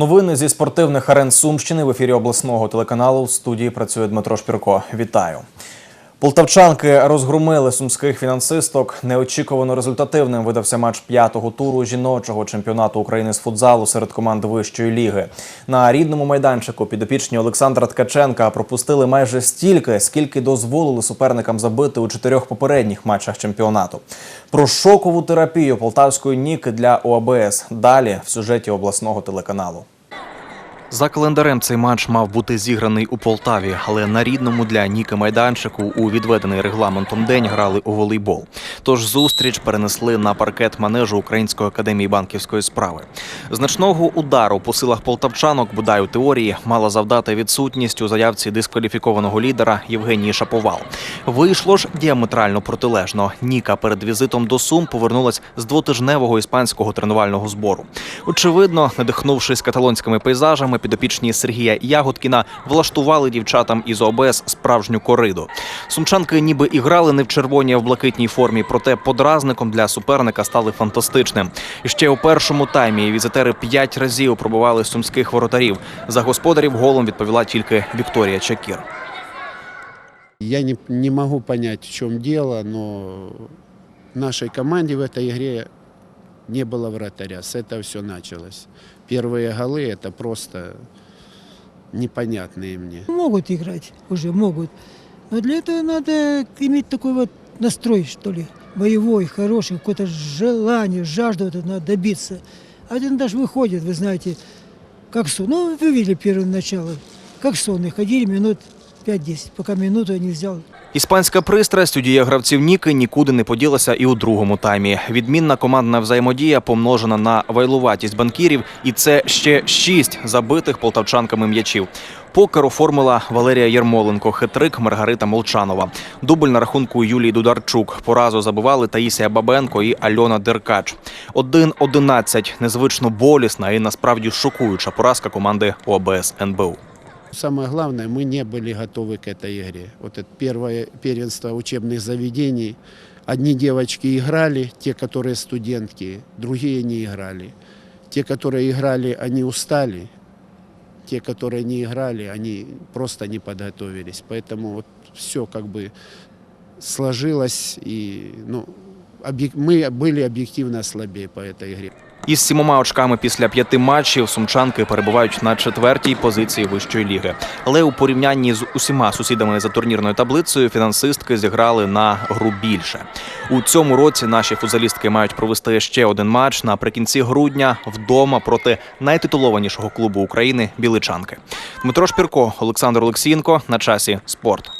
Новини зі спортивних арен Сумщини в ефірі обласного телеканалу. В студії працює Дмитро Шпірко. Вітаю. Полтавчанки розгромили сумських фінансисток. Неочікувано результативним видався матч п'ятого туру жіночого чемпіонату України з футзалу серед команд вищої ліги. На рідному майданчику підопічні Олександра Ткаченка пропустили майже стільки, скільки дозволили суперникам забити у чотирьох попередніх матчах чемпіонату. Про шокову терапію полтавської ніки для ОАБС далі в сюжеті обласного телеканалу. За календарем цей матч мав бути зіграний у Полтаві, але на рідному для Ніки майданчику у відведений регламентом день грали у волейбол. Тож зустріч перенесли на паркет манежу Української академії банківської справи. Значного удару по силах полтавчанок, бодай у теорії, мала завдати відсутність у заявці дискваліфікованого лідера Євгенії Шаповал. Вийшло ж діаметрально протилежно. Ніка перед візитом до Сум повернулась з двотижневого іспанського тренувального збору. Очевидно, надихнувшись каталонськими пейзажами, підопічні Сергія Ягодкіна влаштували дівчатам із ОБС справжню кориду. Сумчанки ніби і грали не в червоній, а в блакитній формі, проте подразником для суперника стали фантастичним. Ще у першому таймі візитери п'ять разів пробували сумських воротарів. За господарів голом відповіла тільки Вікторія Чакір. Я не, не могу понять, в чем дело, в нашей команде в этой игре не было вратаря. С этого все началось. Первые голы – это просто непонятные мне. Могут играть, уже могут. Но для этого надо иметь такой вот настрой, что ли, боевой, хороший, какое-то желание, жажду это надо добиться. Один даже выходит, вы знаете, как сон. Ну, вы видели первое начало, как сонные. Ходили минут 5-10, пока минуту я не взял. Іспанська пристрасть у діях гравців Ніки нікуди не поділася і у другому таймі. Відмінна командна взаємодія помножена на вайлуватість банкірів, і це ще шість забитих полтавчанками м'ячів. Покер оформила Валерія Єрмоленко, хитрик Маргарита Молчанова. Дубль на рахунку Юлії Дударчук. Поразу забивали Таїсія Бабенко і Альона Деркач. 1-11. незвично болісна і насправді шокуюча поразка команди ОБС НБУ. Самое главное, мы не были готовы к этой игре. Вот это первое первенство учебных заведений. Одни девочки играли, те, которые студентки, другие не играли. Те, которые играли, они устали. Те, которые не играли, они просто не подготовились. Поэтому вот все как бы сложилось, и ну, мы были объективно слабее по этой игре. Із сімома очками після п'яти матчів сумчанки перебувають на четвертій позиції вищої ліги. Але у порівнянні з усіма сусідами за турнірною таблицею фінансистки зіграли на гру більше. У цьому році наші футзалістки мають провести ще один матч наприкінці грудня вдома проти найтитулованішого клубу України Біличанки. Дмитро Шпірко, Олександр Олексієнко на часі спорт.